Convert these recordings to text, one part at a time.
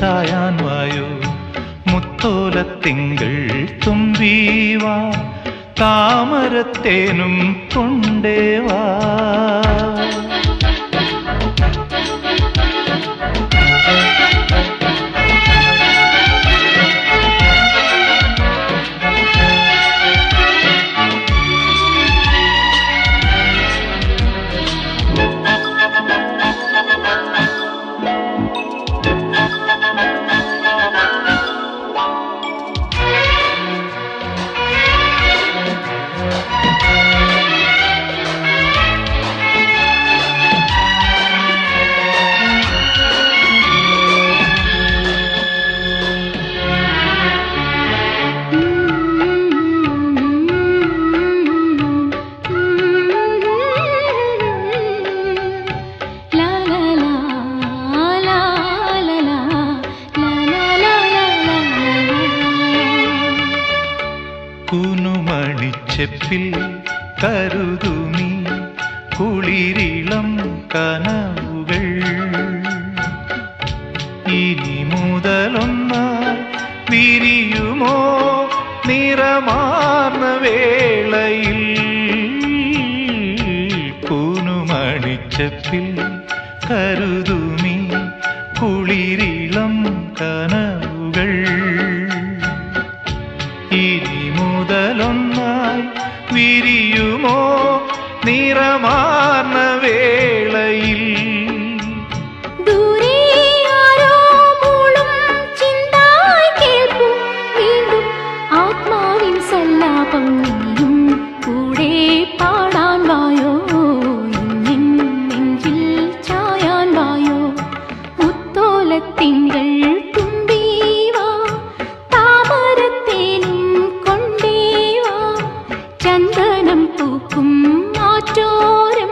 ചായാൻ വായു മുത്തോലത്തിങ്കൾ തുമ്പീവാ. താമരത്തേനും കൊണ്ടേവാ. കുനുമണിച്ചെപ്പിൽ കരുതുമീ കുളിരിളം കനവുകൾ. ഇനി മുതലൊന്ന വിരിയുമോ നിറമാർന്ന വേളയിൽ. കൂനുമണിച്ചപ്പിൽ കരുതുമീ കുളിരിളം നിറമാ പൂക്കും മാറ്റോരം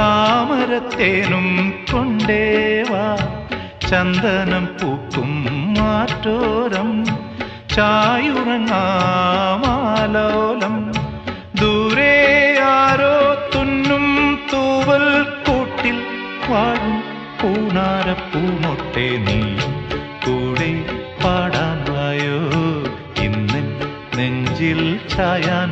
താമരത്തേനും കൊണ്ടേവാ ചന്ദനം പൂക്കും മാറ്റോരം ചായുറങ്ങാമാലോലം. ദൂരെ ആരോ തുന്നും തൂവൽ കൂട്ടിൽ വാഴും പൂണാരപ്പൂമൊട്ടെ നീ. കൂടെ പാടാൻ വായോ ഇന്ന് നെഞ്ചിൽ ചായാൻ